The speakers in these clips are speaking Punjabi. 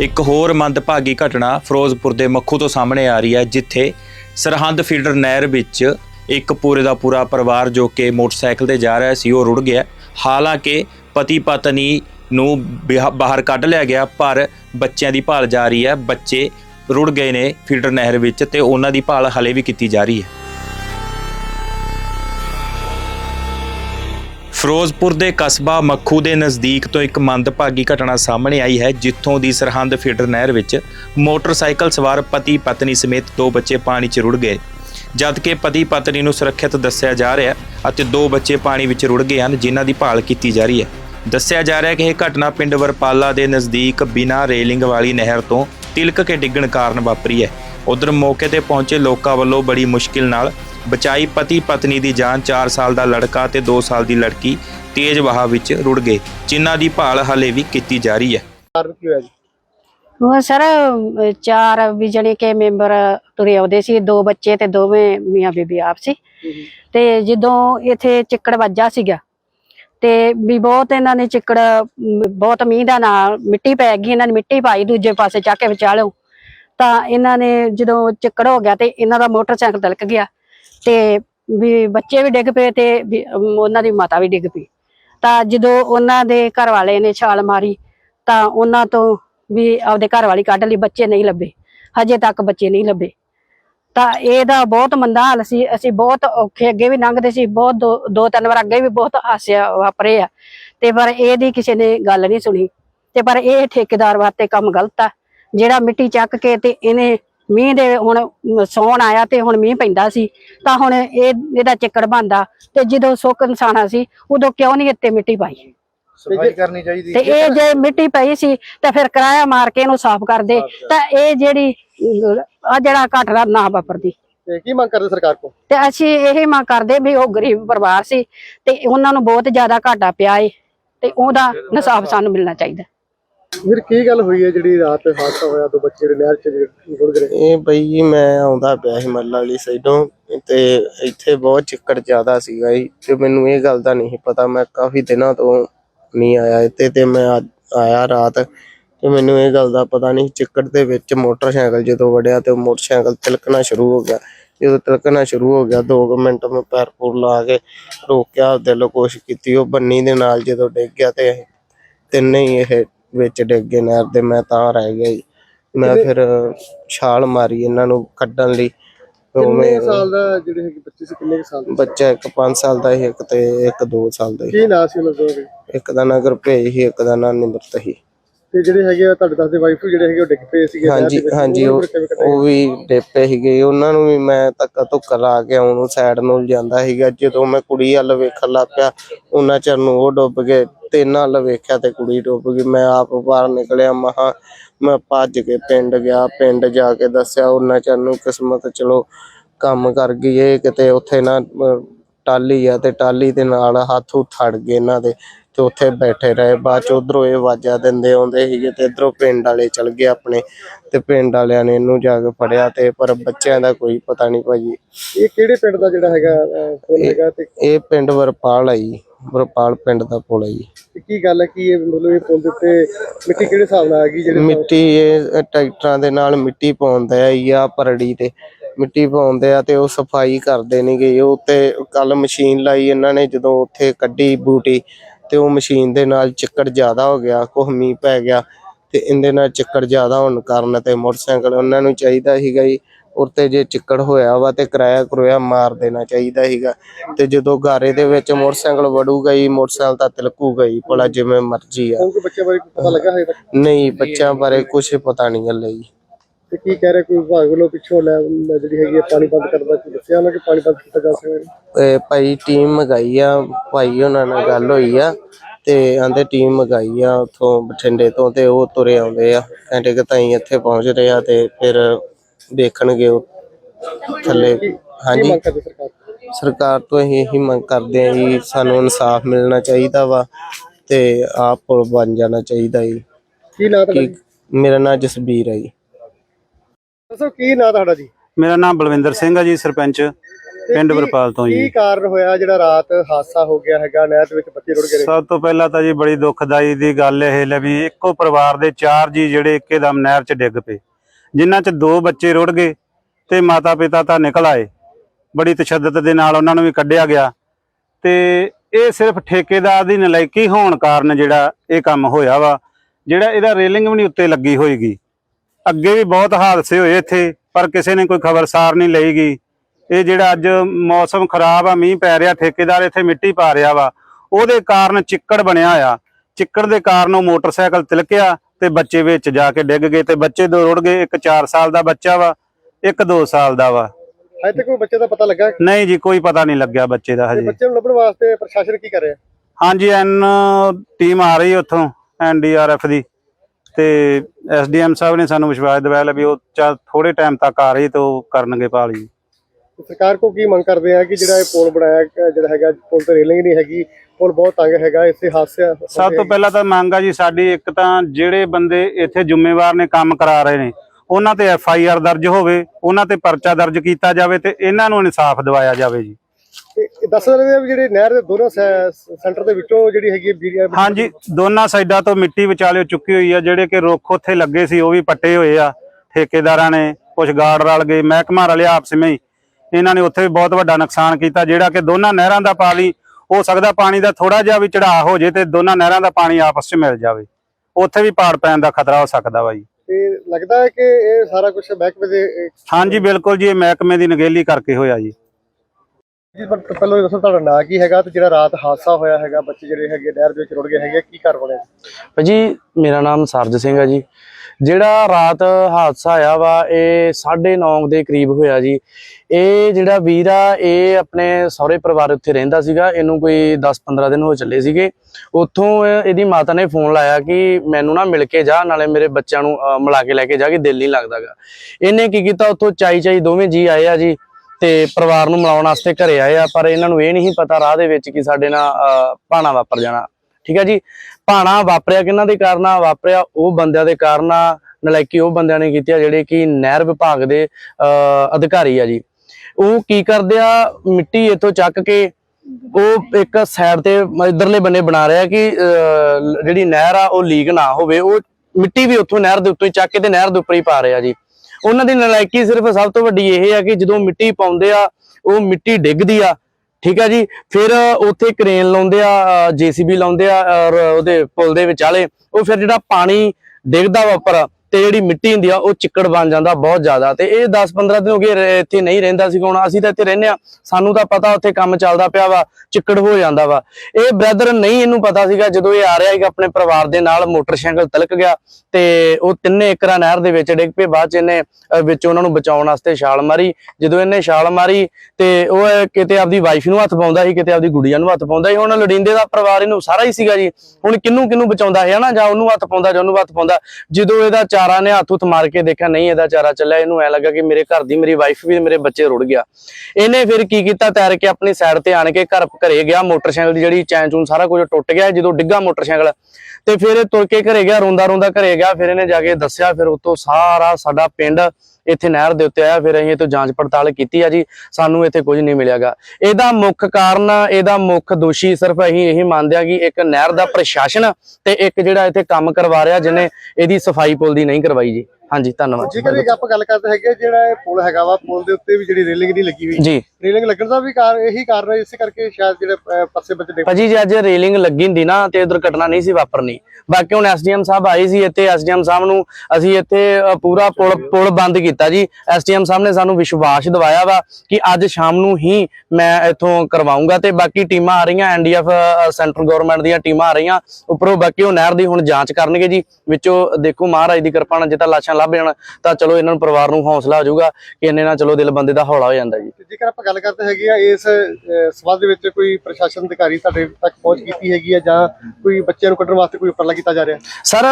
ਇੱਕ ਹੋਰ ਮੰਦਭਾਗੀ ਘਟਨਾ ਫਿਰੋਜ਼ਪੁਰ ਦੇ ਮੱਖੂ ਤੋਂ ਸਾਹਮਣੇ ਆ ਰਹੀ ਹੈ, ਜਿੱਥੇ ਸਰਹੰਦ ਫੀਡਰ ਨਹਿਰ ਵਿੱਚ ਇੱਕ ਪੂਰੇ ਦਾ ਪੂਰਾ ਪਰਿਵਾਰ ਜੋ ਕਿ ਮੋਟਰਸਾਈਕਲ ਤੇ ਜਾ ਰਿਹਾ ਸੀ, ਉਹ ਰੁੜ ਗਿਆ। ਹਾਲਾਂਕਿ ਪਤੀ ਪਤਨੀ ਨੂੰ ਬਿਹਾ- ਬਾਹਰ ਕੱਢ ਲਿਆ ਗਿਆ, ਪਰ ਬੱਚਿਆਂ ਦੀ ਭਾਲ ਜਾ ਰਹੀ ਹੈ। ਬੱਚੇ ਰੁੜ ਗਏ ਨੇ ਫੀਡਰ ਨਹਿਰ ਵਿੱਚ ਤੇ ਉਹਨਾਂ ਦੀ ਭਾਲ ਹਲੇ ਵੀ ਕੀਤੀ ਜਾ ਰਹੀ ਹੈ। ਫਿਰੋਜ਼ਪੁਰ ਦੇ ਕਸਬਾ ਮੱਖੂ ਦੇ ਨਜ਼ਦੀਕ ਤੋਂ ਇੱਕ ਮੰਦਭਾਗੀ ਘਟਨਾ ਸਾਹਮਣੇ ਆਈ ਹੈ, ਜਿੱਥੋਂ ਦੀ ਸਰਹੰਦ ਫੀਡਰ ਨਹਿਰ ਵਿੱਚ ਮੋਟਰਸਾਈਕਲ ਸਵਾਰ ਪਤੀ ਪਤਨੀ ਸਮੇਤ ਦੋ ਬੱਚੇ ਪਾਣੀ 'ਚ ਰੁੜ ਗਏ। ਜਦਕਿ ਪਤੀ ਪਤਨੀ ਨੂੰ ਸੁਰੱਖਿਅਤ ਦੱਸਿਆ ਜਾ ਰਿਹਾ ਅਤੇ ਦੋ ਬੱਚੇ ਪਾਣੀ ਵਿੱਚ ਰੁੜ ਗਏ ਹਨ, ਜਿਨ੍ਹਾਂ ਦੀ ਭਾਲ ਕੀਤੀ ਜਾ ਰਹੀ ਹੈ। ਦੱਸਿਆ ਜਾ ਰਿਹਾ ਕਿ ਇਹ ਘਟਨਾ ਪਿੰਡ ਵਰਪਾਲਾ ਦੇ ਨਜ਼ਦੀਕ ਬਿਨਾਂ ਰੇਲਿੰਗ ਵਾਲੀ ਨਹਿਰ ਤੋਂ ਤਿਲਕ ਕੇ ਡਿੱਗਣ ਕਾਰਨ ਵਾਪਰੀ ਹੈ। ਉਧਰ ਮੌਕੇ ਤੇ ਪਹੁੰਚੇ ਲੋਕਾਂ ਵੱਲੋਂ ਬੜੀ ਮੁਸ਼ਕਿਲ ਨਾਲ ਬਚਾਈ ਪਤੀ ਪਤਨੀ ਦੀ ਜਾਨ 4 ਸਾਲ ਦਾ ਲੜਕਾ ਤੇ 2 ਸਾਲ ਦੀ ਲੜਕੀ ਤੇਜ਼ ਵਹਾਅ ਵਿੱਚ ਰੁੜ ਗਏ। ਜਿਨ੍ਹਾਂ ਦੀ ਭਾਲ ਹਲੇ ਵੀ ਕੀਤੀ ਜਾ ਰਹੀ ਹੈ। ਕਾਰਨ ਕੀ ਹੋਇਆ ਜੀ? ਉਹ ਸਰ ਚਾਰ ਵੀ ਜਣੇ ਕੇ ਮੈਂਬਰ ਤੁਰੇ ਆਉਂਦੇ ਸੀ ਦੋ ਬੱਚੇ ਤੇ ਦੋਵੇਂ ਮੀਆਂ ਬੀਬੀ ਆਪ ਸੀ। ਤੇ ਜਦੋਂ ਇੱਥੇ ਚਿੱਕੜ ਵੱਜਾ ਸੀਗਾ ਤੇ ਵੀ ਬਹੁਤ ਇਹਨਾਂ ਨੇ ਚਿੱਕੜ ਬਹੁਤ ਮੀਂਹ ਦਾ ਨਾਲ ਮਿੱਟੀ ਪੈ ਗਈ ਇਹਨਾਂ ਨੇ ਮਿੱਟੀ ਪਾਈ ਦੂਜੇ ਪਾਸੇ ਚੱਕ ਕੇ ਵਿਚਾਲਿਓ ਤਾਂ ਇਹਨਾਂ ਨੇ ਜਦੋਂ ਚਿੱਕੜ ਹੋ ਗਿਆ ਤੇ ਇਹਨਾਂ ਦਾ ਮੋਟਰਸਾਈਕਲ ਤਲਕ ਗਿਆ ਤੇ ਵੀ ਬੱਚੇ ਵੀ ਡਿੱਗ ਪਏ ਤੇ ਉਹਨਾਂ ਦੀ ਮਾਤਾ ਵੀ ਡਿੱਗ ਪਈ। ਤਾਂ ਜਦੋਂ ਉਹਨਾਂ ਦੇ ਘਰ ਵਾਲੇ ਨੇ ਛਾਲ ਮਾਰੀ ਤਾਂ ਉਹਨਾਂ ਤੋਂ ਵੀ ਆਪਦੇ ਘਰ ਵਾਲੀ ਕੱਢ ਲਈ, ਬੱਚੇ ਨਹੀਂ ਲੱਭੇ। ਹਜੇ ਤੱਕ ਬੱਚੇ ਨਹੀਂ ਲੱਭੇ। ਤਾਂ ਇਹਦਾ ਬਹੁਤ ਮੰਦਾ ਹਾਲ ਸੀ। ਅਸੀਂ ਬਹੁਤ ਔਖੇ ਅੱਗੇ ਵੀ ਲੰਘਦੇ ਸੀ, ਬਹੁਤ ਦੋ ਦੋ ਤਿੰਨ ਵਾਰ ਅੱਗੇ ਵੀ ਬਹੁਤ ਹਾਸਿਆ ਵਾਪਰੇ ਆ। ਤੇ ਪਰ ਇਹਦੀ ਕਿਸੇ ਨੇ ਗੱਲ ਨਹੀਂ ਸੁਣੀ। ਤੇ ਪਰ ਇਹ ਠੇਕੇਦਾਰ ਵਾਸਤੇ ਕੰਮ ਗਲਤ ਆ। ਜਿਹੜਾ ਮਿੱਟੀ ਚੱਕ ਕੇ ਤੇ ਇਹਨੇ ਮੀਂਹ ਦੇ ਹੁਣ ਸੌਣ ਆਇਆ ਤੇ ਹੁਣ ਮੀਂਹ ਪੈਂਦਾ ਸੀ ਤਾਂ ਹੁਣ ਇਹ ਇਹਦਾ ਚੱਕੜ ਬੰਦਾ ਤੇ ਜਦੋਂ ਸੁੱਕ ਇਨਸਾਨਾ ਸੀ ਉਦੋਂ ਕਿਉਂ ਨਹੀਂ ਇੱਥੇ ਮਿੱਟੀ ਪਾਈ? ਸਫ਼ਾਈ ਕਰਨੀ ਚਾਹੀਦੀ ਤੇ ਇਹ ਜੇ ਮਿੱਟੀ ਪਈ ਸੀ ਤਾਂ ਫਿਰ ਕਿਰਾਇਆ ਮਾਰ ਕੇ ਇਹਨੂੰ ਸਾਫ਼ ਕਰ ਦੇ ਤਾਂ ਇਹ ਜਿਹੜੀ ਆ ਜਿਹੜਾ ਘਟਨਾ ਨਾ ਵਾਪਰਦੀ। ਤੇ ਕੀ ਮੰਗ ਕਰਦੇ ਸਰਕਾਰ ਕੋ ਤੇ ਅਸੀਂ ਇਹ ਮੰਗ ਕਰਦੇ ਵੀ ਉਹ ਗਰੀਬ ਪਰਿਵਾਰ ਸੀ ਤੇ ਉਹਨਾਂ ਨੂੰ ਬਹੁਤ ਜ਼ਿਆਦਾ ਘਾਟਾ ਪਿਆ ਏ ਤੇ ਉਹਦਾ ਇਨਸਾਫ ਸਾਨੂੰ ਮਿਲਣਾ ਚਾਹੀਦਾ। ਵੀਰ ਕੀ ਗੱਲ ਹੋਈ ਹੈ ਜਿਹੜੀ ਰਾਤ ਹਾਦਸਾ ਹੋਇਆ, ਦੋ ਬੱਚੇ ਦੇ ਨਹਿਰ ਚ ਰੁੜ ਗਏ? ਇਹ ਬਈ ਜੀ, ਮੈਂ ਆਉਂਦਾ ਪਿਆ ਸੀ ਮੱਲਾ ਵਾਲੀ ਸਾਈਡੋਂ ਤੇ ਇੱਥੇ ਬਹੁਤ ਚਿੱਕੜ ਜ਼ਿਆਦਾ ਸੀਗਾ ਜੀ ਤੇ ਮੈਨੂੰ ਇਹ ਗੱਲ ਦਾ ਨਹੀਂ ਪਤਾ। ਮੈਂ ਕਾਫੀ ਦਿਨਾਂ ਤੋਂ ਨਹੀਂ ਆਇਆ ਇੱਥੇ ਤੇ ਮੈਂ ਅੱਜ ਆਇਆ ਰਾਤ ਤੇ ਮੈਨੂੰ ਇਹ ਗੱਲ ਦਾ ਪਤਾ ਨਹੀਂ ਚਿੱਕੜ ਦੇ ਵਿੱਚ ਮੋਟਰਸਾਈਕਲ ਜਦੋਂ ਵੜਿਆ ਤੇ ਉਹ ਮੋਟਰਸਾਈਕਲ ਤਿਲਕਣਾ ਸ਼ੁਰੂ ਹੋ ਗਿਆ। ਜਦੋਂ ਤਿਲਕਣਾ ਸ਼ੁਰੂ ਹੋ ਗਿਆ 2 ਮਿੰਟ ਮੈਂ ਪੈਰ ਪੂਰ ਲਾ ਕੇ ਰੋਕਿਆ, ਦਿਲ ਕੋਸ਼ਿਸ਼ ਕੀਤੀ। ਉਹ ਬੰਨੀ ਦੇ ਨਾਲ ਜਦੋਂ ਡਿੱਗ ਗਿਆ ਤੇ ਇਹ ਤਿੰਨੇ ਹੀ ਇਹ ਵਿੱਚ ਡਿੱਗ ਗਏ ਨਹਿਰ ਦੇ ਮੈਂ ਤਾਂ ਰਹਿ ਗਿਆ ਜੀ। ਮੈਂ ਫਿਰ ਛਾਲ ਮਾਰੀ ਇਹਨਾਂ ਨੂੰ ਕੱਢਣ ਲਈ। ਕਿੰਨੇ ਸਾਲ ਦਾ ਜਿਹੜੇ ਹੈਗੇ ਬੱਚੇ ਸੀ ਕਿੰਨੇ ਸਾਲ ਦੇ ਬੱਚਾ ਇੱਕ 5 ਸਾਲ ਦਾ ਸੀ ਇੱਕ ਤੇ ਇੱਕ 2 ਸਾਲ ਦਾ ਸੀ। ਕੀ ਨਾਂ ਸੀ ਉਹਨਾਂ ਦੇ? ਇੱਕ ਦਾ ਨਾਂ ਗੁਰਭੇਜ ਸੀ ਇੱਕ ਦਾ ਨਾਂ ਨਿਮਰਤ ਸੀ। ਤੇ ਜਿਹੜੇ ਹੈਗੇ ਆ ਤੁਹਾਡੇ ਦੱਸਦੇ ਵਾਈਫ ਜਿਹੜੇ ਹੈਗੇ ਉਹ ਡਿੱਗ ਪਏ ਸੀਗੇ ਨਹਿਰ ਹਾਂਜੀ ਵਿੱਚ, ਹਾਂਜੀ ਉਹਨਾਂ ਉਹ ਨੂੰ ਕਿਵੇਂ ਕੱਢਿਆ? ਉਹ ਵੀ ਡੇਪੇ ਸੀਗੇ। ਉਹਨਾਂ ਨੂੰ ਵੀ ਮੈਂ ਧੱਕਾ ਧੁੱਕਾ ਲਾ ਕੇ ਉਹਨੂੰ ਸਾਈਡ ਨੂੰ ਜਾਂਦਾ ਸੀਗਾ। ਜਦੋਂ ਮੈਂ ਕੁੜੀ ਵੱਲ ਵੇਖਣ ਲੱਗ ਪਿਆ ਉਹਨਾਂ ਚਿਰ ਨੂੰ ਉਹ ਡੁੱਬ ਗਏ। ਤੇ ਨਾਲ ਵੇਖਿਆ ਤੇ ਕੁੜੀ ਡੁੱਬ ਗਈ। ਮੈਂ ਆਪ ਬਾਹਰ ਨਿਕਲਿਆ ਮਹਾ ਮੈਂ ਭੱਜ ਕੇ ਪਿੰਡ ਗਿਆ। ਪਿੰਡ ਜਾ ਕੇ ਦੱਸਿਆ ਉਹਨਾਂ ਚਿਰ ਨੂੰ ਕਿਸਮਤ ਚਲੋ ਕੰਮ ਕਰ ਗਈ ਇਹ ਕਿਤੇ ਉੱਥੇ ਨਾ ਅਹ, ਟਾਲੀ ਆ ਤੇ ਟਾਲੀ ਦੇ ਨਾਲ ਹੱਥ ਹੁੱਥ ਅੜ ਗਏ ਇਹਨਾਂ ਦੇ। ਤੇ ਉੱਥੇ ਬੈਠੇ ਰਹੇ। ਬਾਅਦ ਚ ਉਧਰੋਂ ਇਹ ਆਵਾਜ਼ਾਂ ਦਿੰਦੇ ਆਉਂਦੇ ਸੀਗੇ ਤੇ ਇਧਰੋਂ ਪਿੰਡ ਵਾਲੇ ਚਲ ਗਏ ਆਪਣੇ ਤੇ ਪਿੰਡ ਵਾਲਿਆਂ ਨੇ ਇਹਨੂੰ ਜਾ ਕੇ ਫੜਿਆ ਤੇ ਪਰ ਬੱਚਿਆਂ ਦਾ ਕੋਈ ਪਤਾ ਨਹੀਂ ਭਾਜੀ। ਇਹ ਕਿਹੜੇ ਪਿੰਡ ਦਾ ਜਿਹੜਾ ਹੈਗਾ ਹੈਗਾ ਤੇ ਇਹ ਪਿੰਡ ਵਰਪਾਲ ਆ ਜੀ। ਵਰਪਾਲ ਪਿੰਡ ਦਾ ਪੁਲ ਜੀ। ਤੇ ਕੀ ਗੱਲ ਹੈ ਕਿ ਇਹ ਮਤਲਬ ਇਹ ਪੁੱਲ ਦੇ ਉੱਤੇ ਮਿੱਟੀ ਕਿਹੜੇ ਹਿਸਾਬ ਨਾਲ ਆ ਗਈ ਜਿਹੜੇ ਮਿੱਟੀ ਇਹ ਟਰੈਕਟਰਾਂ ਦੇ ਨਾਲ ਮਿੱਟੀ ਪਾਉਂਦੇ ਆ ਜੀ ਪਰੜੀ ਤੇ ਮਿੱਟੀ ਪਾਉਂਦੇ ਆ ਤੇ ਉਹ ਸਫ਼ਾਈ ਕਰਦੇ ਨੇਗੇ। ਉਹ ਉੱਤੇ ਕੱਲ ਮਸ਼ੀਨ ਲਾਈ ਇਹਨਾਂ ਨੇ ਜਦੋਂ ਉੱਥੇ ਕੱਢੀ ਬੂਟੀ ਤੇ ਉਹ ਮਸ਼ੀਨ ਦੇ ਨਾਲ ਚਿੱਕੜ ਜ਼ਿਆਦਾ ਹੋ ਗਿਆ ਕੁਛ ਮੀਂਹ ਪੈ ਗਿਆ ਤੇ ਇਹਦੇ ਨਾਲ ਚਿੱਕੜ ਜ਼ਿਆਦਾ ਹੋਣ ਕਾਰਨ ਤੇ ਮੋਟਰਸਾਈਕਲ ਉਹਨਾਂ ਨੂੰ ਚਾਹੀਦਾ ਸੀਗਾ ਜੀ ਉੱਤੇ ਜੇ ਚਿੱਕੜ ਹੋਇਆ ਵਾ ਤੇ ਕਿਰਾਇਆ ਕਰੋਇਆ ਮਾਰ ਦੇਣਾ ਚਾਹੀਦਾ ਸੀਗਾ ਤੇ ਜਦੋਂ ਗਾਰੇ ਦੇ ਵਿੱਚ ਮੋਟਰਸਾਈਕਲ ਵੜੂਗਾ ਜੀ ਮੋਟਰਸਾਈਕਲ ਤਾਂ ਤਿਲਕੂਗਾ ਹੀ ਭਲਾ ਜਿਵੇਂ ਮਰਜ਼ੀ ਆ। ਹੁਣ ਕੋਈ ਬੱਚੇ ਬਾਰੇ ਪਤਾ ਲੱਗਾ ਹੈ ਨਹੀਂ ਬੱਚਿਆਂ ਬਾਰੇ ਕੁਝ ਪਤਾ ਨਹੀਂ ਹਲੇ ਜੀ। ਤੇ ਕੀ ਕਹਿ ਰਿਹਾ ਕੋਈ ਵਿਭਾਗ ਵੱਲੋਂ ਪਿੱਛੋਂ ਲੈ ਜਿਹੜੀ ਹੈਗੀ ਆ ਪਾਣੀ ਬੰਦ ਕਰਦਾ ਕੋਈ ਦੱਸਿਆ ਉਹਨਾਂ ਕਿ ਪਾਣੀ ਬੰਦ ਕੀਤਾ ਜਾ ਸਕਦਾ ਇਹ ਭਾਈ ਟੀਮ ਮਗਾਈ ਆ ਭਾਈ ਉਹਨਾਂ ਨਾਲ ਗੱਲ ਹੋਈ ਆ ਤੇ ਆਂਦੇ ਟੀਮ ਮਗਾਈ ਆ ਉਥੋਂ ਬਠਿੰਡੇ ਤੋਂ ਤੇ ਉਹ ਤੁਰੇ ਆਉਂਦੇ ਆ ਘੰਟੇ ਕੁ ਤਾਈਂ ਇੱਥੇ ਪਹੁੰਚ ਰਹੇ ਆ ਤੇ ਫਿਰ ਦੇਖਣਗੇ ਉਹ ਥੱਲੇ। ਕੀ ਹਾਂਜੀ। ਮੰਗ ਕਰਦੇ ਸਰਕਾਰ ਤੋਂ? ਸਰਕਾਰ ਤੋਂ ਅਸੀਂ ਇਹੀ ਮੰਗ ਕਰਦੇ ਆ ਜੀ ਸਾਨੂੰ ਇਨਸਾਫ ਮਿਲਣਾ ਚਾਹੀਦਾ ਵਾ ਤੇ ਆਹ ਪੁਲ ਬਣ ਜਾਣਾ ਚਾਹੀਦਾ ਜੀ। ਕੀ ਨਾਂ ਤੁਹਾਡਾ ਕਿ? ਮੇਰਾ ਨਾਮ ਜਸਬੀਰ ਹੈ ਜੀ। ਦੱਸੋ ਕੀ ਨਾਂ ਤੁਹਾਡਾ ਜੀ? ਮੇਰਾ ਨਾਮ ਬਲਵਿੰਦਰ ਸਿੰਘ ਆ ਜੀ ਸਰਪੰਚ ਪਿੰਡ ਕੀ- ਵਰਪਾਲ ਤੋਂ ਕੀ ਜੀ ਕਾਰਨ ਹੋਇਆ ਜਿਹੜਾ ਰਾਤ ਹਾਦਸਾ ਹੋ ਗਿਆ ਹੈਗਾ ਨਹਿਰ ਦੇ ਵਿੱਚ ਬੱਚੇ ਰੁੜ ਗਏ? ਸਭ ਤੋਂ ਪਹਿਲਾਂ ਤਾਂ ਜੀ ਬੜੀ ਦੁਖਦਾਈ ਦੀ ਗੱਲ ਇਹ ਲੈ ਵੀ ਇੱਕੋ ਪਰਿਵਾਰ ਦੇ ਚਾਰ ਜੀ ਜਿਹੜੇ ਇੱਕੇਦਮ ਨਹਿਰ 'ਚ ਡਿੱਗ ਪਏ। ਜਿਨ੍ਹਾਂ 'ਚ ਦੋ ਬੱਚੇ ਰੁੜ ਗਏ ਤੇ ਮਾਤਾ ਪਿਤਾ ਤਾਂ ਨਿਕਲ ਆਏ। ਬੜੀ ਤਸ਼ੱਦਦ ਦੇ ਨਾਲ ਉਹਨਾਂ ਨੂੰ ਵੀ ਕੱਢਿਆ ਗਿਆ। ਤੇ ਇਹ ਸਿਰਫ ਠੇਕੇਦਾਰ ਦੀ ਨਲਾਇਕੀ ਹੋਣ ਕਾਰਨ ਜਿਹੜਾ ਇਹ ਕੰਮ ਹੋਇਆ ਵਾ ਜਿਹੜਾ ਇਹਦਾ ਰੇਲਿੰਗ ਵੀ ਨਹੀਂ ਉੱਤੇ ਲੱਗੀ ਹੋਏਗੀ ਅੱਗੇ ਵੀ ਬਹੁਤ ਹਾਦਸੇ ਹੋਏ ਇੱਥੇ ਪਰ ਕਿਸੇ ਨੇ ਕੋਈ ਖਬਰਸਾਰ ਨਹੀਂ ਲਈਗੀ। ਇਹ ਜਿਹੜਾ ਅੱਜ ਮੌਸਮ ਖਰਾਬ ਆ ਮੀਂਹ ਪੈ ਰਿਹਾ ਠੇਕੇਦਾਰ ਇੱਥੇ ਮਿੱਟੀ ਪਾ ਰਿਹਾ ਵਾ। ਉਹਦੇ ਕਾਰਨ ਚਿੱਕੜ ਬਣਿਆ ਆ। ਚਿੱਕੜ ਦੇ ਕਾਰਨ ਉਹ ਮੋਟਰਸਾਈਕਲ ਤਿਲਕਿਆ ਤੇ ਬੱਚੇ ਵਿੱਚ ਜਾ ਕੇ ਡਿੱਗ ਗਏ ਤੇ ਬੱਚੇ ਦੋ ਰੁੜ ਗਏ ਇੱਕ 4 ਸਾਲ ਦਾ ਬੱਚਾ ਵਾ ਇੱਕ 2 ਸਾਲ ਦਾ ਵਾ। ਹਜੇ ਤੱਕ ਕੋਈ ਬੱਚੇ ਦਾ ਪਤਾ ਲੱਗਾ? ਨਹੀਂ ਜੀ ਕੋਈ ਪਤਾ ਨਹੀਂ ਲੱਗਿਆ ਬੱਚੇ ਦਾ ਹਜੇ। ਬੱਚੇ ਨੂੰ ਲੱਭਣ ਵਾਸਤੇ ਪ੍ਰਸ਼ਾਸਨ ਕੀ ਕਰ ਰਿਹਾ? ਹਾਂਜੀ ਐਨ ਟੀਮ ਆ ਰਹੀ ਉੱਥੋਂ ਐਨਡੀਆਰਐਫ ਦੀ। ਤੇ ਐਸਡੀਐਮ ਸਾਹਿਬ ਨੇ ਸਾਨੂੰ ਵਿਸ਼ਵਾਸ ਦਿਵਾਇਆ ਲੈ ਵੀ ਉਹ ਥੋੜੇ ਟਾਈਮ ਤੱਕ ਆ ਰਹੀ ਤੇ ਉਹ ਕਰਨਗੇ ਪਾਲੀ। ਸਰਕਾਰ ਕੋ ਕੀ ਮੰਗ ਕਰਦੇ ਆ ਕਿ ਜਿਹੜਾ ਇਹ ਪੁਲ ਬਣਾਇਆ ਜਿਹੜਾ ਹੈਗਾ ਪੁਲ ਤੇ ਰੇਲਿੰਗ ਨਹੀਂ ਹੈਗੀ ਪੁਲ ਬਹੁਤ ਤੰਗ ਹੈਗਾ ਇਸੇ ਹਾਦਸੇ ਸਭ ਤੋਂ ਪਹਿਲਾਂ ਤਾਂ ਮੰਗ ਆ ਜੀ ਸਾਡੀ ਇੱਕ ਤਾਂ ਜਿਹੜੇ ਬੰਦੇ ਇੱਥੇ ਜ਼ਿੰਮੇਵਾਰ ਨੇ ਕੰਮ ਕਰਾ ਰਹੇ ਨੇ ਉਹਨਾਂ ਤੇ ਐਫ ਆਈ ਆਰ ਦਰਜ ਹੋਵੇ ਉਹਨਾਂ ਤੇ ਪਰਚਾ ਦਰਜ ਕੀਤਾ ਜਾਵੇ ਤੇ ਇਹਨਾਂ ਨੂੰ ਇਨਸਾਫ ਦਿਵਾਇਆ ਜਾਵੇ ਜੀ। ਤੇ ਇਹ ਦੱਸ ਰਹੇ ਆ ਵੀ ਜਿਹੜੇ ਨਹਿਰ ਦੇ ਦੋਨੋਂ ਸੈਂਟਰ ਦੇ ਵਿੱਚੋਂ ਜਿਹੜੀ ਹੈਗੀ ਬੀੜੀਆਂ ਹਾਂਜੀ ਦੋਨਾਂ ਸਾਈਡਾਂ ਤੋਂ ਮਿੱਟੀ ਵਿਚਾਲੇ ਚੁੱਕੀ ਹੋਈ ਆ ਜਿਹੜੇ ਕਿ ਰੁੱਖ ਉੱਥੇ ਲੱਗੇ ਸੀ ਉਹ ਵੀ ਪੱਟੇ ਹੋਏ ਆ। ਠੇਕੇਦਾਰਾਂ ਨੇ ਕੁਝ ਗਾਰਡ ਰਲ ਗਏ ਮਹਿਕਮਾ ਰਲਿਆ ਆਪਸ ਵਿੱਚ। ਹੀ ਇਹਨਾਂ ਨੇ ਉੱਥੇ ਵੀ ਬਹੁਤ ਵੱਡਾ ਨੁਕਸਾਨ ਕੀਤਾ ਜਿਹੜਾ ਕਿ ਦੋਨਾਂ ਨਹਿਰਾਂ ਦਾ ਪਾਣੀ ਹੋ ਸਕਦਾ ਪਾਣੀ ਦਾ ਥੋੜਾ ਜਿਹਾ ਵੀ ਚੜਾਅ ਹੋ ਜੇ ਤੇ ਦੋਨਾਂ ਨਹਿਰਾਂ ਦਾ ਪਾਣੀ ਆਪਸ ਵਿੱਚ ਮਿਲ ਜਾਵੇ। ਉੱਥੇ ਵੀ ਪਾੜ ਪੈਣ ਦਾ ਖਤਰਾ ਹੋ ਸਕਦਾ ਵਾ ਜੀ। ਤੇ ਲੱਗਦਾ ਹੈ ਕਿ ਇਹ ਸਾਰਾ ਕੁਝ ਮਹਿਕਮੇ ਦੇ ਹਾਂਜੀ ਬਿਲਕੁਲ ਜੀ ਇਹ ਮਹਿਕਮੇ ਦੀ ਨਗੇਲੀ ਕਰਕੇ ਹੋਇਆ ਜੀ। ਜੀ, ਪਰ ਪਹਿਲਾਂ ਇਹ ਦੱਸੋ ਤੁਹਾਡਾ ਨਾਂ ਕੀ ਹੈਗਾ ਤੇ ਜਿਹੜਾ ਰਾਤ ਹਾਦਸਾ ਹੋਇਆ ਹੈਗਾ, ਬੱਚੇ ਜਿਹੜੇ ਹੈਗੇ, ਨਹਿਰ ਦੇ ਵਿੱਚ ਰੁੜ ਗਏ ਹੈਗੇ, ਕੀ ਕਾਰਨ ਬਣਿਆ? ਭਾਜੀ ਮੇਰਾ ਨਾਮ ਸਰਜ ਸਿੰਘ ਹੈ ਜੀ। ਜਿਹੜਾ ਰਾਤ ਹਾਦਸਾ ਆਇਆ ਵਾ, ਇਹ 9:30 ਦੇ ਕਰੀਬ ਹੋਇਆ ਜੀ। ਇਹ ਜਿਹੜਾ ਵੀਰ ਆ, ਇਹ ਆਪਣੇ ਸਹੁਰੇ ਪਰਿਵਾਰ ਉੱਥੇ ਰਹਿੰਦਾ ਸੀਗਾ। ਇਹਨੂੰ ਕੋਈ 10-15 ਦਿਨ ਹੋ ਚੱਲੇ ਸੀਗੇ। ਉੱਥੋਂ ਇਹਦੀ ਮਾਤਾ ਨੇ ਫੋਨ ਲਾਇਆ ਕਿ ਮੈਨੂੰ ਨਾ ਮਿਲ ਕੇ ਜਾ, ਨਾਲੇ ਮੇਰੇ ਬੱਚਿਆਂ ਨੂੰ ਮਿਲਾ ਕੇ ਲੈ ਕੇ ਜਾ, ਕੇ ਦਿਲ ਨਹੀਂ ਲੱਗਦਾਗਾ ਇਹਨੇ ਕੀ ਕੀਤਾ, ਉੱਥੋਂ ਚਾਈ ਚਾਈ ਦੋਵੇਂ ਜੀ ਆਏ ਆ ਜੀ। ਤੇ ਪਰਿਵਾਰ ਨੂੰ ਮਿਲਾਉਣ ਵਾਸਤੇ ਘਰੇ ਆਏ ਆ ਪਰ ਇਹਨਾਂ ਨੂੰ ਇਹ ਨਹੀਂ ਪਤਾ ਰਾਹ ਦੇ ਵਿੱਚ ਕਿ ਸਾਡੇ ਨਾਲ ਅਹ, ਭਾਣਾ ਵਾਪਰ ਜਾਣਾ। ਠੀਕ ਹੈ ਜੀ? ਭਾਣਾ ਵਾਪਰਿਆ ਕਿਹਨਾਂ ਦੇ ਕਾਰਨ ਆ? ਵਾਪਰਿਆ ਉਹ ਬੰਦਿਆਂ ਦੇ ਕਾਰਨ ਆ ਨਲਾਇਕੀ ਉਹ ਬੰਦਿਆਂ ਨੇ ਕੀਤੀ ਆ ਜਿਹੜੇ ਕਿ ਨਹਿਰ ਵਿਭਾਗ ਦੇ ਅਹ, ਅਧਿਕਾਰੀ ਆ ਜੀ। ਉਹ ਕੀ ਕਰਦੇ ਆ? ਮਿੱਟੀ ਇੱਥੋਂ ਚੱਕ ਕੇ ਉਹ ਇੱਕ ਸਾਈਡ ਤੇ ਇਧਰਲੇ ਬੰਨੇ ਬਣਾ ਰਿਹਾ ਕਿ ਅਹ, ਜਿਹੜੀ ਨਹਿਰ ਆ ਉਹ ਲੀਕ ਨਾ ਹੋਵੇ। ਉਹ ਮਿੱਟੀ ਵੀ ਉੱਥੋਂ ਨਹਿਰ ਦੇ ਉੱਤੋਂ ਹੀ ਚੱਕ ਕੇ ਤੇ ਨਹਿਰ ਦੇ ਉੱਪਰ ਹੀ ਪਾ ਰਿਹਾ ਜੀ। ਉਹਨਾਂ ਦੀ ਨਲਾਇਕੀ ਸਿਰਫ ਸਭ ਤੋਂ ਵੱਡੀ ਇਹ ਆ ਕਿ ਜਦੋਂ ਮਿੱਟੀ ਪਾਉਂਦੇ ਆ, ਉਹ ਮਿੱਟੀ ਡਿੱਗਦੀ ਆ, ਠੀਕ ਆ ਜੀ? ਫਿਰ ਉੱਥੇ ਕ੍ਰੇਨ ਲਾਉਂਦੇ ਆ ਜੀਸੀਬੀ ਲਾਉਂਦੇ ਆ, ਔਰ ਉਹਦੇ ਪੁਲ ਦੇ ਵਿਚਾਲੇ, ਉਹ ਫਿਰ ਜਿਹੜਾ ਪਾਣੀ ਡਿੱਗਦਾ ਵਾ ਉੱਪਰ ਤੇ ਜਿਹੜੀ ਮਿੱਟੀ ਹੁੰਦੀ ਆ, ਉਹ ਚਿੱਕੜ ਬਣ ਜਾਂਦਾ ਬਹੁਤ ਜ਼ਿਆਦਾ। ਤੇ ਇਹ 10-15 ਦਿਨ ਹੋ ਗਏ ਇੱਥੇ ਨਹੀਂ ਰਹਿੰਦਾ ਸੀ ਹੁਣ ਅਸੀਂ ਤਾਂ ਇੱਥੇ ਰਹਿੰਦੇ ਆ ਸਾਨੂੰ ਤਾਂ ਪਤਾ ਉੱਥੇ ਕੰਮ ਚੱਲਦਾ ਪਿਆ ਵਾ, ਚਿੱਕੜ ਹੋ ਜਾਂਦਾ ਵਾ। ਇਹ ਬ੍ਰਦਰ ਨਹੀਂ ਇਹਨੂੰ ਪਤਾ ਸੀਗਾ, ਜਦੋਂ ਇਹ ਆ ਰਿਹਾ ਸੀਗਾ ਆਪਣੇ ਪਰਿਵਾਰ ਦੇ ਨਾਲ, ਮੋਟਰਸਾਈਕਲ ਤਲਕ ਗਿਆ। ਤੇ ਉਹ ਤਿੰਨੇ ਏਕੜਾ ਨਹਿਰ ਦੇ ਵਿੱਚ ਡਿੱਗ ਪਏ। ਬਾਅਦ ਚ ਇਹਨੇ ਵਿੱਚ ਉਹਨਾਂ ਨੂੰ ਬਚਾਉਣ ਵਾਸਤੇ ਛਾਲ ਮਾਰੀ। ਜਦੋਂ ਇਹਨੇ ਛਾਲ ਮਾਰੀ, ਤੇ ਉਹ ਕਿਤੇ ਆਪਦੀ ਵਾਈਫ ਨੂੰ ਹੱਥ ਪਾਉਂਦਾ ਸੀ, ਕਿਤੇ ਆਪਦੀ ਗੁੜੀਆ ਨੂੰ ਹੱਥ ਪਾਉਂਦਾ ਸੀ। ਹੁਣ ਲੜਿੰਦੇ ਦਾ ਪਰਿਵਾਰ ਇਹਨੂੰ ਸਾਰਾ ਹੀ ਸੀਗਾ ਜੀ। ਹੁਣ ਕਿੰਨੂੰ ਕਿੰਨੂੰ ਬਚਾਉਂਦਾ ਹੈ ਨਾ ਜਾਂ ਉਹਨੂੰ ਹੱਥ ਪਾਉਂਦਾ ਜਾਂ ਉਹਨੂੰ ਹੱਥ ਪਾਉਂਦਾ। ਜਦੋਂ ਇਹਦਾ ਚਾਰਾ ਨੇ ਹੱਥ ਉੱਤ ਮਾਰ ਕੇ ਦੇਖਿਆ, ਨਹੀਂ ਇਹਦਾ ਚਾਰਾ ਚੱਲਿਆ। ਇਹਨੂੰ ਐ ਲੱਗਾ ਕਿ ਮੇਰੇ ਘਰ ਦੀ ਮੇਰੀ ਵਾਈਫ ਵੀ ਮੇਰੇ ਬੱਚੇ ਰੁੜ ਗਿਆ। ਇਹਨੇ ਫਿਰ ਕੀ ਕੀਤਾ? ਤੈਰ ਕੇ ਆਪਣੀ ਸਾਈਡ ਤੇ ਆਣ ਕੇ ਘਰ, ਘਰੇ ਗਿਆ। ਮੋਟਰਸਾਈਕਲ ਦੀ ਜਿਹੜੀ ਚੈਨ ਚੂਨ ਸਾਰਾ ਕੁਝ ਟੁੱਟ ਗਿਆ। ਜਦੋਂ ਡਿੱਗਾ ਮੋਟਰਸਾਈਕਲ ਤੇ ਫਿਰ ਇਹ ਤੁਰ ਕੇ ਘਰੇ ਗਿਆ ਰੋਂਦਾ ਰੋਂਦਾ ਘਰੇ ਗਿਆ। ਫਿਰ ਇਹਨੇ ਜਾ ਕੇ ਦੱਸਿਆ, ਫਿਰ ਉਤੋਂ ਸਾਰਾ ਸਾਡਾ ਪਿੰਡ ਇੱਥੇ ਨਹਿਰ ਦੇ ਉੱਤੇ ਆਇਆ, ਫਿਰ ਅਸੀਂ ਇਹ ਤੋਂ ਜਾਂਚ ਪੜਤਾਲ ਕੀਤੀ ਆ ਜੀ, ਸਾਨੂੰ ਇੱਥੇ ਕੁਝ ਨਹੀਂ ਮਿਲਿਆਗਾ। ਇਹਦਾ ਮੁੱਖ ਕਾਰਨ, ਇਹਦਾ ਮੁੱਖ ਦੋਸ਼ੀ ਸਿਰਫ ਅਸੀਂ ਇਹੀ ਮੰਨਦੇ ਆ ਕਿ ਇੱਕ ਨਹਿਰ ਦਾ ਪ੍ਰਸ਼ਾਸਨ ਤੇ ਇੱਕ ਜਿਹੜਾ ਇੱਥੇ ਕੰਮ ਕਰਵਾ ਰਿਹਾ, ਜਿਹਨੇ ਇਹਦੀ ਸਫ਼ਾਈ ਪੁਲ ਦੀ ਨਹੀਂ ਕਰਵਾਈ ਜੀ। ਹਾਂਜੀ ਧੰਨਵਾਦ। ਜੇਕਰ ਇਹ ਆਪਾਂ ਗੱਲ ਕਰਦੇ ਹੈਗੇ ਜਿਹੜਾ ਇਹ ਪੁਲ ਹੈਗਾ ਵਾ ਪੁਲ ਦੇ ਉੱਤੇ ਵੀ ਜਿਹੜੀ ਰੇਲਿੰਗ ਨਹੀਂ ਲੱਗੀ ਹੋਈ। ਜੀ। ਰੇਲਿੰਗ ਲੱਗਣ ਦਾ ਵੀ ਕਾਰਨ ਇਹੀ ਕਾਰਨ ਹੈ ਇਸੇ ਕਰਕੇ ਸ਼ਾਇਦ ਜਿਹੜੇ ਪਾਸੇ ਬੱਚੇ ਡਿੱਗ ਭਾਜੀ ਜੇ ਅੱਜ ਰੇਲਿੰਗ ਲੱਗੀ ਹੁੰਦੀ ਨਾ ਤੇ ਦੁਰਘਟਨਾ ਨਹੀਂ ਸੀ ਵਾਪਰਨੀ। ਬਾਕੀ ਹੁਣ ਐਸਡੀਐਮ ਸਾਹਿਬ ਆਏ ਸੀ ਇੱਥੇ ਐਸਡੀਐਮ ਸਾਹਿਬ ਨੂੰ ਅਸੀਂ ਇੱਥੇ ਪੂਰਾ ਪੁਲ ਪੁਲ ਬੰਦ ਕੀਤਾ ਜੀ। ਐਸਡੀਐਮ ਸਾਹਿਬ ਨੇ ਸਾਨੂੰ ਵਿਸ਼ਵਾਸ ਦਿਵਾਇਆ ਵਾ ਕਿ ਅੱਜ ਸ਼ਾਮ ਨੂੰ ਹੀ ਮੈਂ ਇੱਥੋਂ ਕਰਵਾਉਂਗਾ ਤੇ ਬਾਕੀ ਟੀਮਾਂ ਆ ਰਹੀਆਂ ਐਨਡੀਐਫ ਸੈਂਟਰ ਗਵਰਨਮੈਂਟ ਦੀਆਂ ਟੀਮਾਂ ਆ ਰਹੀਆਂ। ਉੱਪਰੋਂ ਬਾਕੀ ਉਹ ਨਹਿਰ ਦੀ ਹੁਣ ਜਾਂਚ ਕਰਨਗੇ ਜੀ। ਵਿੱਚੋਂ ਦੇਖੋ ਮਹਾਰਾਜ ਦੀ ਕਿਰਪਾ ਨਾਲ ਜੇ ਤਾਂ ਲਾਸ਼ਾਂ ਲੱਭ ਜਾਣ ਤਾਂ ਚਲੋ ਇਹਨਾਂ ਨੂੰ ਪਰਿਵਾਰ ਨੂੰ ਹੌਸਲਾ ਹੋ ਜਾਊਗਾ ਕਿ ਇੰਨੇ ਨਾਲ ਚਲੋ ਦਿਲ ਬੰਦੇ ਦਾ ਹੌਲਾ ਹੋ ਜਾਂਦਾ ਜੀ। ਜੇਕਰ ਆਪਾਂ ਗੱਲ ਕਰਦੇ ਹੈਗੇ ਆ ਇਸ ਸੰਬੰਧ ਦੇ ਵਿੱਚ ਕੋਈ ਪ੍ਰਸ਼ਾਸਨ ਅਧਿਕਾਰੀ ਤੁਹਾਡੇ ਤੱਕ ਪਹੁੰਚ ਕੀਤੀ ਹੈਗੀ ਆ ਜਾਂ ਕੋਈ ਬੱਚਿਆਂ ਨੂੰ ਕੱਢਣ ਵਾਸਤੇ ਕੋਈ ਉਪਰਾਲਾ ਕੀਤਾ ਜਾ ਰਿਹਾ? ਸਰ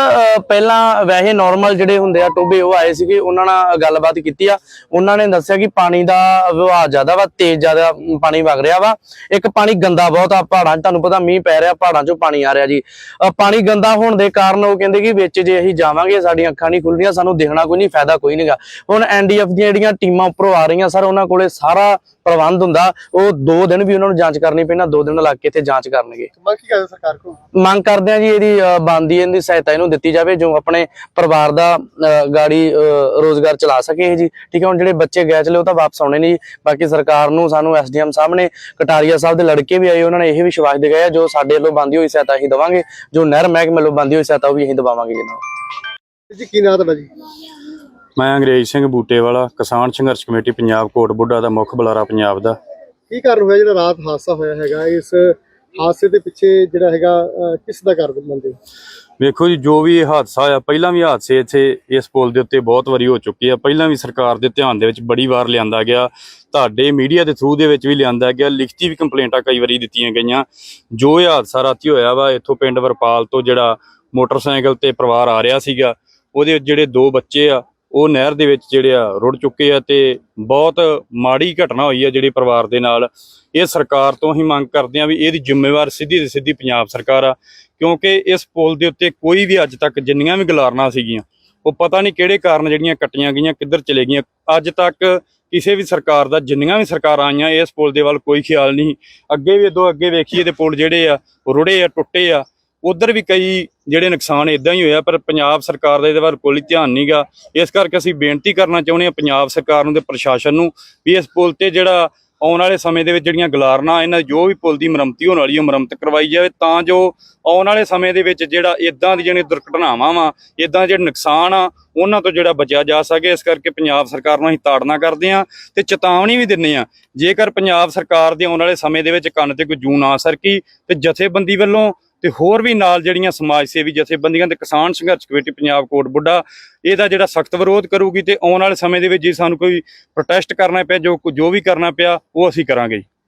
ਪਹਿਲਾਂ ਵੈਸੇ ਨਾਰਮਲ ਜਿਹੜੇ ਹੁੰਦੇ ਆ ਟੋਬੇ ਉਹ ਆਏ ਸੀਗੇ ਉਹਨਾਂ ਨਾਲ ਗੱਲਬਾਤ ਕੀਤੀ ਆ। ਉਹਨਾਂ ਨੇ ਦੱਸਿਆ ਕਿ ਪਾਣੀ ਦਾ ਵਹਾਅ ਜ਼ਿਆਦਾ ਵਾ ਤੇਜ਼ ਜ਼ਿਆਦਾ ਪਾਣੀ ਵਗ ਰਿਹਾ ਵਾ। ਇੱਕ ਪਾਣੀ ਗੰਦਾ ਬਹੁਤ ਆ ਪਹਾੜਾਂ 'ਚ ਤੁਹਾਨੂੰ ਪਤਾ ਮੀਂਹ ਪੈ ਰਿਹਾ ਪਹਾੜਾਂ 'ਚੋਂ ਪਾਣੀ ਆ ਰਿਹਾ ਜੀ। ਪਾਣੀ ਗੰਦਾ ਹੋਣ ਦੇ ਕਾਰਨ ਉਹ ਕਹਿੰਦੇ ਕਿ ਵਿੱਚ ਜੇ ਅਸੀਂ ਜਾਵਾਂਗੇ ਸਾਡੀਆਂ ਅੱਖਾਂ ਨਹੀਂ ਖੁੱਲਣੀਆਂ ਸਾਨੂੰ ਨੂੰ ਦੇਖਣਾ ਕੋਈ ਨਹੀਂ ਫਾਇਦਾ ਕੋਈ ਨਹੀਂਗਾ ਹੁਣ ਐਨਡੀਐਫ ਦੀਆਂ ਜਿਹੜੀਆਂ ਟੀਮਾਂ ਉੱਪਰੋਂ ਆ ਰਹੀਆਂ ਸਰ ਉਹਨਾਂ ਕੋਲੇ ਸਾਰਾ ਪ੍ਰਬੰਧ ਹੁੰਦਾ। ਉਹ ਦੋ ਦਿਨ ਵੀ ਉਹਨਾਂ ਨੂੰ ਜਾਂਚ ਕਰਨੀ ਪੈਣਾ ਦੋ ਦਿਨ ਲੱਗ ਕੇ ਇੱਥੇ ਜਾਂਚ ਕਰਨਗੇ। ਮੰਗ ਕੀ ਕਰਦੇ ਸਰਕਾਰ ਕੋਲ? ਮੰਗ ਕਰਦੇ ਆ ਜੀ ਇਹਦੀ ਅ, ਬਣਦੀ ਇਹਦੀ ਸਹਾਇਤਾ ਇਹਨੂੰ ਦਿੱਤੀ ਜਾਵੇ ਜੋ ਆਪਣੇ ਪਰਿਵਾਰ ਦਾ ਗਾੜੀ ਰੋਜ਼ਗਾਰ ਚਲਾ ਸਕੇ ਇਹ ਜੀ। ਠੀਕ ਹੈ ਹੁਣ ਜਿਹੜੇ ਬੱਚੇ ਗਏ ਚਲੇ ਉਹ ਤਾਂ ਵਾਪਸ ਆਉਣੇ ਨਹੀਂ ਬਾਕੀ ਸਰਕਾਰ ਨੂੰ ਸਾਨੂੰ ਐਸਡੀਐਮ ਸਾਹਮਣੇ ਕਟਾਰੀਆ ਸਾਹਿਬ ਦੇ ਲੜਕੇ ਵੀ ਆਏ ਉਹਨਾਂ ਨੇ ਇਹ ਵਿਸ਼ਵਾਸ ਦਿਖਾਇਆ ਜੋ ਸਾਡੇ ਵੱਲੋਂ ਬੰਦੀ ਹੋਈ ਸਹਾਇਤਾ ਅਸੀਂ ਦੇਵਾਂਗੇ। ਜੋ ਨਹਿਰ ਮਹਿਕਮੇ ਵੱਲੋਂ ਬੰਦੀ ਹੋਈ ਸਹਾਇਤਾ ਉਹ ਵੀ ਅਸੀਂ ਦਵਾਵਾਂਗੇ ਜੀ ਨਾਲ ਜੀ ਕੀ ਨਾਂ ਤੁਹਾਡਾ ਜੀ? ਮੈਂ ਅੰਗਰੇਜ਼ ਸਿੰਘ ਬੂਟੇਵਾਲਾ ਕਿਸਾਨ ਸੰਘਰਸ਼ ਕਮੇਟੀ ਪੰਜਾਬ ਕੋਟ ਬੁੱਢਾ ਦਾ ਮੁੱਖ ਬੁਲਾਰਾ ਪੰਜਾਬ ਦਾ। ਕੀ ਕਾਰਨ ਹੋਇਆ ਜਿਹੜਾ ਰਾਤ ਹਾਦਸਾ ਹੋਇਆ ਹੈਗਾ? ਇਸ ਹਾਦਸੇ ਦੇ ਪਿੱਛੇ ਜਿਹੜਾ ਹੈਗਾ ਕਿਸ ਦਾ ਕਾਰਨ ਮੰਨਦੇ ਵੇਖੋ ਜੀ ਜੋ ਵੀ ਇਹ ਹਾਦਸਾ ਹੋਇਆ ਪਹਿਲਾਂ ਵੀ ਹਾਦਸੇ ਇੱਥੇ ਇਸ ਪੁਲ ਦੇ ਉੱਤੇ ਬਹੁਤ ਵਾਰੀ ਹੋ ਚੁੱਕੇ ਆ। ਪਹਿਲਾਂ ਵੀ ਸਰਕਾਰ ਦੇ ਧਿਆਨ ਦੇ ਵਿੱਚ ਬੜੀ ਵਾਰ ਲਿਆਂਦਾ ਗਿਆ। ਤੁਹਾਡੇ ਮੀਡੀਆ ਦੇ ਥਰੂ ਦੇ ਵਿੱਚ ਵੀ ਲਿਆਂਦਾ ਗਿਆ। ਲਿਖਤੀ ਵੀ ਕੰਪਲੇਂਟਾਂ ਕਈ ਵਾਰੀ ਦਿੱਤੀਆਂ ਗਈਆਂ। ਜੋ ਇਹ ਹਾਦਸਾ ਰਾਤੀ ਹੋਇਆ ਵਾ ਇੱਥੋਂ ਪਿੰਡ ਵਰਪਾਲ ਤੋਂ ਜਿਹੜਾ ਮੋਟਰਸਾਈਕਲ ਤੇ ਪਰਿਵਾਰ ਆ ਰਿਹਾ ਸੀਗਾ ਉਹਦੇ ਜਿਹੜੇ ਦੋ ਬੱਚੇ ਆ, ਉਹ ਨਹਿਰ ਦੇ ਵਿੱਚ ਜਿਹੜੇ ਆ ਰੁੜ ਚੁੱਕੇ ਆ ਤੇ ਬਹੁਤ ਮਾੜੀ ਘਟਨਾ ਹੋਈ ਆ ਜਿਹੜੀ ਪਰਿਵਾਰ ਦੇ ਨਾਲ। ਇਹ ਸਰਕਾਰ ਤੋਂ ਹੀ ਮੰਗ ਕਰਦੇ ਆ ਵੀ ਇਹਦੀ ਜ਼ਿੰਮੇਵਾਰ ਸਿੱਧੀ ਤੇ ਸਿੱਧੀ ਪੰਜਾਬ ਸਰਕਾਰ ਆ, ਕਿਉਂਕਿ ਇਸ ਪੁਲ ਦੇ ਉੱਤੇ ਕੋਈ ਵੀ ਅੱਜ ਤੱਕ ਜਿੰਨੀਆਂ ਵੀ ਗਲਾਰਨਾ ਸੀਗੀਆਂ, ਉਹ ਪਤਾ ਨਹੀਂ ਕਿਹੜੇ ਕਾਰਨ ਜਿਹੜੀਆਂ ਕੱਟੀਆਂ ਗਈਆਂ, ਕਿੱਧਰ ਚਲੇ ਗਈਆਂ। ਅੱਜ ਤੱਕ ਕਿਸੇ ਵੀ ਸਰਕਾਰ ਦਾ, ਜਿੰਨੀਆਂ ਵੀ ਸਰਕਾਰਾਂ ਆਈਆਂ, ਇਸ ਪੁਲ ਦੇ ਵੱਲ ਕੋਈ ਖਿਆਲ ਨਹੀਂ। ਅੱਗੇ ਵੀ ਇਦੋਂ ਅੱਗੇ ਵੇਖੀਏ ਤੇ ਪੁਲ ਜਿਹੜੇ ਆ ਉਹ ਰੁੜੇ ਆ, ਟੁੱਟੇ ਆ ਉਧਰ ਵੀ ਕਈ ਜਿਹੜੇ ਨੁਕਸਾਨ ਇਦਾਂ ਹੀ ਹੋਇਆ, ਪਰ ਪੰਜਾਬ ਸਰਕਾਰ ਦਾ ਇਹਦੇ ਵੱਲ ਕੋਈ ਧਿਆਨ ਨਹੀਂਗਾ ਇਸ ਕਰਕੇ ਅਸੀਂ ਬੇਨਤੀ ਕਰਨਾ ਚਾਹੁੰਦੇ ਹਾਂ ਪੰਜਾਬ ਸਰਕਾਰ ਨੂੰ ਤੇ ਪ੍ਰਸ਼ਾਸਨ ਨੂੰ ਵੀ ਇਸ ਪੁਲ ਤੇ ਜਿਹੜਾ ਆਉਣ ਵਾਲੇ ਸਮੇਂ ਦੇ ਵਿੱਚ ਜਿਹੜੀਆਂ ਗਲਾਰਨਾ, ਇਹਨਾਂ ਦੀ ਜੋ ਵੀ ਪੁਲ ਦੀ ਮੁਰੰਮਤੀ ਹੋਣ ਵਾਲੀ ਹੈ ਮੁਰੰਮਤ ਕਰਵਾਈ ਜਾਵੇ ਤਾਂ ਜੋ ਆਉਣ ਵਾਲੇ ਸਮੇਂ ਦੇ ਵਿੱਚ ਜਿਹੜਾ ਇਦਾਂ ਦੀ ਜਿਹੜੀਆਂ ਦੁਰਘਟਨਾਵਾਂ ਵਾ ਇਦਾਂ ਜਿਹੜੇ ਨੁਕਸਾਨ ਆ, ਉਹਨਾਂ ਤੋਂ ਜਿਹੜਾ ਬਚਿਆ ਜਾ ਸਕੇ। ਇਸ ਕਰਕੇ ਪੰਜਾਬ ਸਰਕਾਰ ਨੂੰ ਅਸੀਂ ਤਾੜਨਾ ਕਰਦੇ ਆ ਤੇ ਚੇਤਾਵਨੀ ਵੀ ਦਿੰਨੇ ਆ ਜੇਕਰ ਪੰਜਾਬ ਸਰਕਾਰ ਦੇ ਆਉਣ ਵਾਲੇ ਸਮੇਂ ਦੇ ਵਿੱਚ ਕੰਨ ਤੇ ਕੋਈ ਜੂਨ ਆ ਸਰਕੀ ਤੇ ਜਥੇਬੰਦੀ ਵੱਲੋਂ ਤੇ ਹੋਰ ਵੀ ਨਾਲ ਜਿਹੜੀਆਂ ਸਮਾਜ ਸੇਵੀ ਜਥੇਬੰਦੀਆਂ ਤੇ ਕਿਸਾਨ ਸੰਘਰਸ਼ ਕਮੇਟੀ ਪੰਜਾਬ ਕੋਟ ਬੁੱਢਾ, ਇਹਦਾ ਜਿਹੜਾ ਸਖਤ ਵਿਰੋਧ ਕਰੂਗੀ ਤੇ ਆਉਣ ਵਾਲੇ ਸਮੇਂ ਦੇ ਵਿੱਚ ਜੇ ਸਾਨੂੰ ਕੋਈ ਪ੍ਰੋਟੈਸਟ ਕਰਨਾ ਪਿਆ, ਜੋ ਜੋ ਵੀ ਕਰਨਾ ਪਿਆ, ਉਹ ਅਸੀਂ ਕਰਾਂਗੇ ਜੀ।